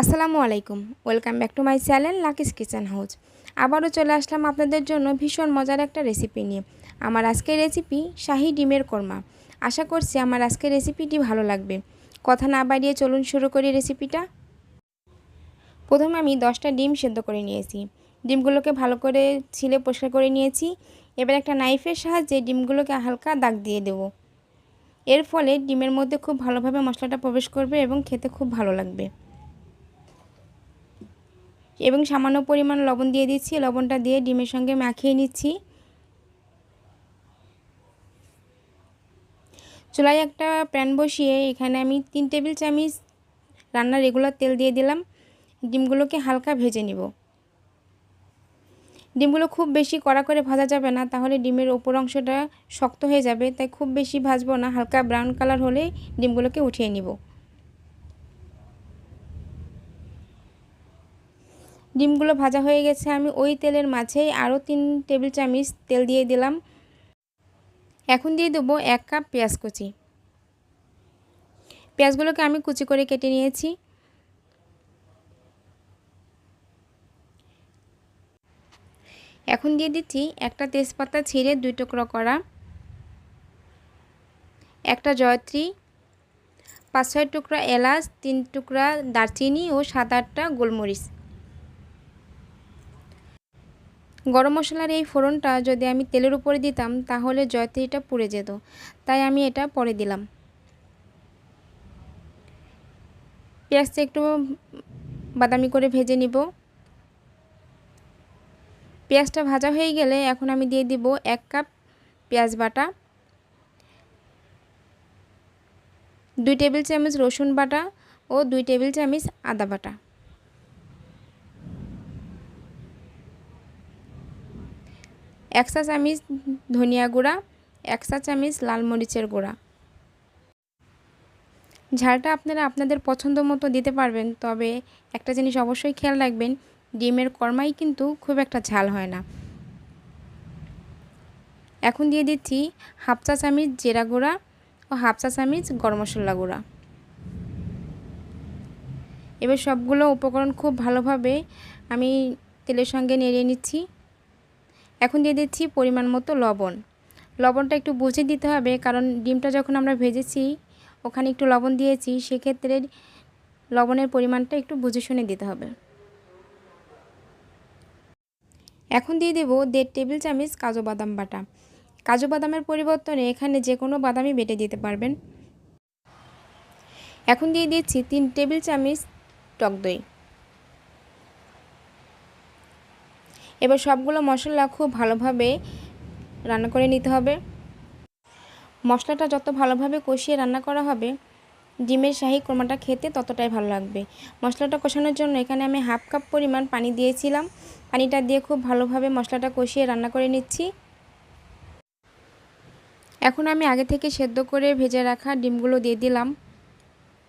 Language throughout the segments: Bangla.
আসসালামু আলাইকুম। Welcome back to my channel Lucky's kitchen house. আবারও চলে আসলাম আপনাদের জন্য ভীষণ মজার একটা রেসিপি নিয়ে। আমার আজকের রেসিপি শাহি ডিমের কোরমা। আশা করছি আমার আজকের রেসিপিটি ভালো লাগবে। কথা না বাড়িয়ে চলুন শুরু করি রেসিপিটা প্রথমে আমি দশটা ডিম সেদ্ধ করে নিয়েছি। ডিমগুলোকে ভালো করে ছিলে পরিষ্কার করে নিয়েছি। এবার একটা নাইফের সাহায্যে ডিমগুলোকে হালকা দাগ দিয়ে দেবো। এর ফলে ডিমের মধ্যে খুব ভালোভাবে মশলাটা প্রবেশ করবে এবং খেতে খুব ভালো লাগবে। এবং সামান্য পরিমাণ লবণ দিয়ে দিচ্ছি। লবণটা দিয়ে ডিমের সঙ্গে মাখিয়ে নিচ্ছি। চুলায় একটা প্যান বসিয়ে এখানে আমি তিন টেবিল চামচ রান্নার রেগুলার তেল দিয়ে দিলাম। ডিমগুলোকে হালকা ভেজে নিব। ডিমগুলো খুব বেশি কড়া করে ভাজা যাবে না, তাহলে ডিমের ওপর অংশটা শক্ত হয়ে যাবে, তাই খুব বেশি ভাজবো না। হালকা ব্রাউন কালার হলে ডিমগুলোকে উঠিয়ে নিব। ডিমগুলো ভাজা হয়ে গেছে, আমি ওই তেলের মাঝেই আরও তিন টেবিল চামচ তেল দিয়ে দিলাম। এখন দিয়ে দেবো এক কাপ পেঁয়াজ কুচি। পেঁয়াজগুলোকে আমি কুচি করে কেটে নিয়েছি। এখন দিয়ে দিচ্ছি একটা তেজপাতা ছিঁড়ে দুই টুকরো করা। একটা জয়ত্রী, পাঁচ ছয় টুকরা এলাচ, তিন টুকরা দারচিনি ও সাত আটটা গোলমরিচ। গরম মশলার এই ফোড়নটা যদি আমি তেলের উপরে দিতাম, তাহলে জয়ত্রীটা পুড়ে যেত। তাই আমি এটা পরে দিলাম। পেঁয়াজটা একটু বাদামি করে ভেজে নিব। পেঁয়াজটা ভাজা হয়ে গেলে এখন আমি দিয়ে দিব এক কাপ পেঁয়াজ বাটা, দুই টেবিল চামচ রসুন বাটা ও দুই টেবিল চামচ আদা বাটা। এক চা চামচ ধনিয়া গুঁড়া, এক চা চামচ লাল মরিচের গুঁড়া। ঝালটা আপনারা আপনাদের পছন্দ মতো দিতে পারবেন, তবে একটা জিনিস অবশ্যই খেয়াল রাখবেন, ডিমের কর্মাই কিন্তু খুব একটা ঝাল হয় না। এখন দিয়ে দিচ্ছি হাফ চা চামচ জিরা গুঁড়া ও হাফ চা চামচ গরম মশলা গুঁড়া। এবার সবগুলো উপকরণ খুব ভালোভাবে আমি তেলের সঙ্গে নেড়ে নিচ্ছি। এখন দিয়ে দিচ্ছি পরিমাণ মতো লবণ। লবণটা একটু বুঝে দিতে হবে, কারণ ডিমটা যখন আমরা ভেজেছি, ওখানে একটু লবণ দিয়েছি, সেক্ষেত্রে লবণের পরিমাণটা একটু বুঝে শুনে দিতে হবে। এখন দিয়ে দেব দেড় টেবিল চামচ কাজু বাদাম বাটা। কাজু বাদামের পরিবর্তনে এখানে যে কোনো বাদামই বেটে দিতে পারবেন। এখন দিয়ে দিচ্ছি তিন টেবিল চামচ টক দই। এবার সবগুলো মশলা খুব ভালোভাবে রান্না করে নিতে হবে। মশলাটা যত ভালোভাবে কষিয়ে রান্না করা হবে, ডিমের শাহি কোরমাটা খেতে ততটাই ভালো লাগবে। মশলাটা কষানোর জন্য এখানে আমি হাফ কাপ পরিমাণ পানি দিয়েছিলাম। পানিটা দিয়ে খুব ভালোভাবে মশলাটা কষিয়ে রান্না করে নিচ্ছি। এখন আমি আগে থেকে সেদ্ধ করে ভেজে রাখা ডিমগুলো দিয়ে দিলাম।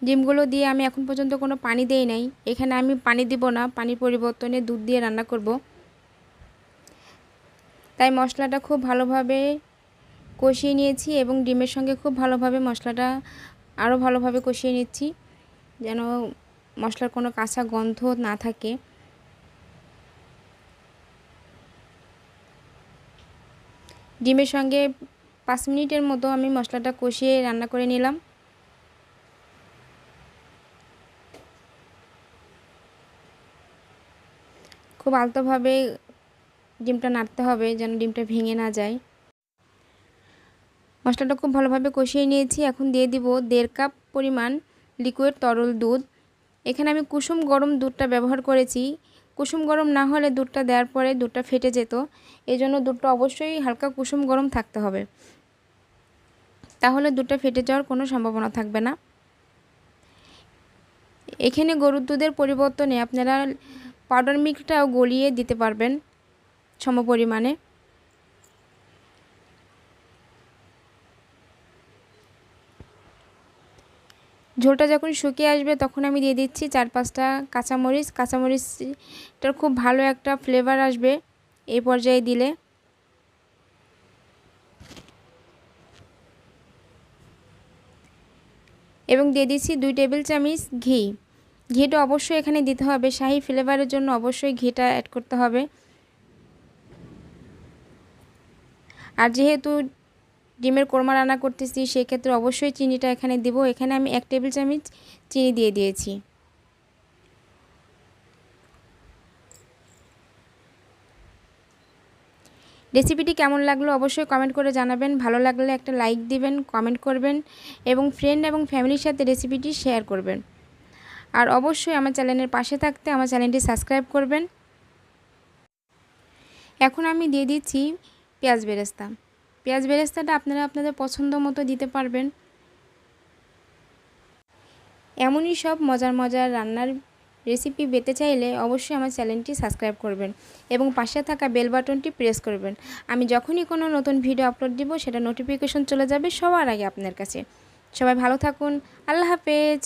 ডিমগুলো দিয়ে আমি এখন পর্যন্ত কোনো পানি দেই নাই। এখানে আমি পানি দিব না, পানির পরিবর্তনে দুধ দিয়ে রান্না করব। তাই মশলাটা খুব ভালোভাবে কষিয়ে নিয়েছি এবং ডিমের সঙ্গে খুব ভালোভাবে মশলাটা আরও ভালোভাবে কষিয়ে নিচ্ছি, যেন মশলার কোনো কাঁচা গন্ধ না থাকে। ডিমের সঙ্গে পাঁচ মিনিটের মতো আমি মশলাটা কষিয়ে রান্না করে নিলাম। খুব আলতোভাবে ডিমটা নাড়তে হবে যেন ডিমটা ভেঙে না যায়। মশলাটা খুব ভালোভাবে কষিয়ে নিয়েছি। এখন দিয়ে দিব দেড় কাপ পরিমাণ লিকুইড তরল দুধ। এখানে আমি কুসুম গরম দুধটা ব্যবহার করেছি। কুসুম গরম না হলে দুধটা দেওয়ার পরে দুধটা ফেটে যেত। এই জন্য দুধটা অবশ্যই হালকা কুসুম গরম থাকতে হবে। তাহলে দুধটা ফেটে যাওয়ার কোনো সম্ভাবনা থাকবে না। এখানে গরুর দুধের পরিবর্তনে আপনারা পাউডার মিল্কটাও গলিয়ে দিতে পারবেন। সম পরিমাণে। ঝোলটা যখন শুকিয়ে আসবে তখন আমি দিয়ে দিচ্ছি চার পাঁচটা কাঁচামরিচ। কাঁচামরিচটার খুব ভালো একটা ফ্লেভার আসবে এই পর্যায়ে দিলে। এবং দিয়ে দিচ্ছি দুই টেবিল চামচ ঘি। ঘিটা অবশ্যই এখানে দিতে হবে। শাহি ফ্লেভারের জন্য অবশ্যই ঘিটা অ্যাড করতে হবে। আর যেহেতু ডিমের কোরমা রান্না করতেছি, সেক্ষেত্রে অবশ্যই চিনিটা এখানে দিব। এখানে আমি এক টেবিল চামচ চিনি দিয়ে দিয়েছি। রেসিপিটি কেমন লাগল অবশ্যই কমেন্ট করে জানাবেন। ভালো লাগলে একটা লাইক দিবেন, কমেন্ট করবেন এবং ফ্রেন্ড এবং ফ্যামিলির সাথে রেসিপিটি শেয়ার করবেন। আর অবশ্যই আমার চ্যানেলের পাশে থাকতে আমার চ্যানেলটি সাবস্ক্রাইব করবেন। এখন আমি দিয়ে দিচ্ছি পেঁয়াজ বেরেস্তা। পেঁয়াজ বেরেস্তাটা আপনারা আপনাদের পছন্দ মতো দিতে পারবেন। এমনই সব মজার মজার রান্নার রেসিপি পেতে চাইলে অবশ্যই আমার চ্যানেলটি সাবস্ক্রাইব করবেন এবং পাশে থাকা বেল বাটনটি প্রেস করবেন। আমি যখনই কোনো নতুন ভিডিও আপলোড দিব, সেটা নোটিফিকেশন চলে যাবে সবার আগে আপনার কাছে। সবাই ভালো থাকুন, আল্লাহ হাফেজ।